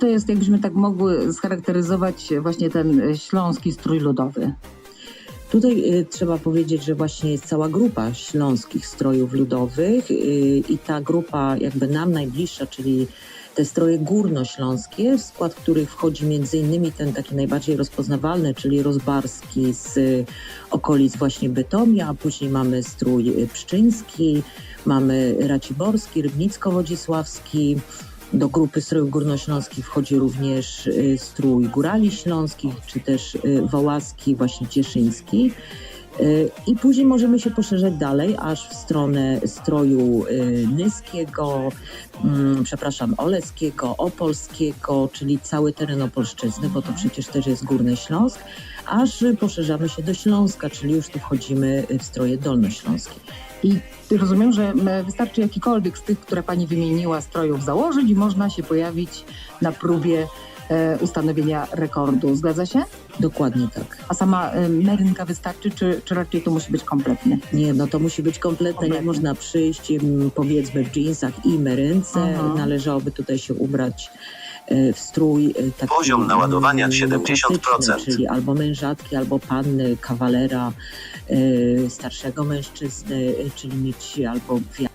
To jest, jakbyśmy tak mogły scharakteryzować właśnie ten śląski strój ludowy? Tutaj y, trzeba powiedzieć, że właśnie jest cała grupa śląskich strojów ludowych y, i ta grupa jakby nam najbliższa, czyli te stroje górnośląskie, w skład których wchodzi między innymi ten taki najbardziej rozpoznawalny, czyli rozbarski z okolic właśnie Bytomia, później mamy strój y, pszczyński, mamy raciborski, rybnicko-wodzisławski, do grupy strojów górnośląskich wchodzi również y, strój górali śląskich, czy też y, wołaski, właśnie cieszyński. Y, I później możemy się poszerzać dalej, aż w stronę stroju y, nyskiego, mm, przepraszam, oleskiego, opolskiego, czyli cały teren Opolszczyzny, bo to przecież też jest Górny Śląsk, aż poszerzamy się do Śląska, czyli już tu wchodzimy w stroje dolnośląskie. I rozumiem, że wystarczy jakikolwiek z tych, które pani wymieniła, strojów założyć i można się pojawić na próbie ustanowienia rekordu. Zgadza się? Dokładnie tak. A sama e, merynka wystarczy, czy, czy raczej to musi być kompletny? Nie, no to musi być kompletne. Nie Kompletne. można przyjść mm, powiedzmy w jeansach i merynce. Aha. Należałoby tutaj się ubrać e, w strój e, taki Poziom naładowania mm, 70%. klasyczny, Czyli albo mężatki, albo panny, kawalera, e, starszego mężczyzny, e, czyli mieć albo gwiazdę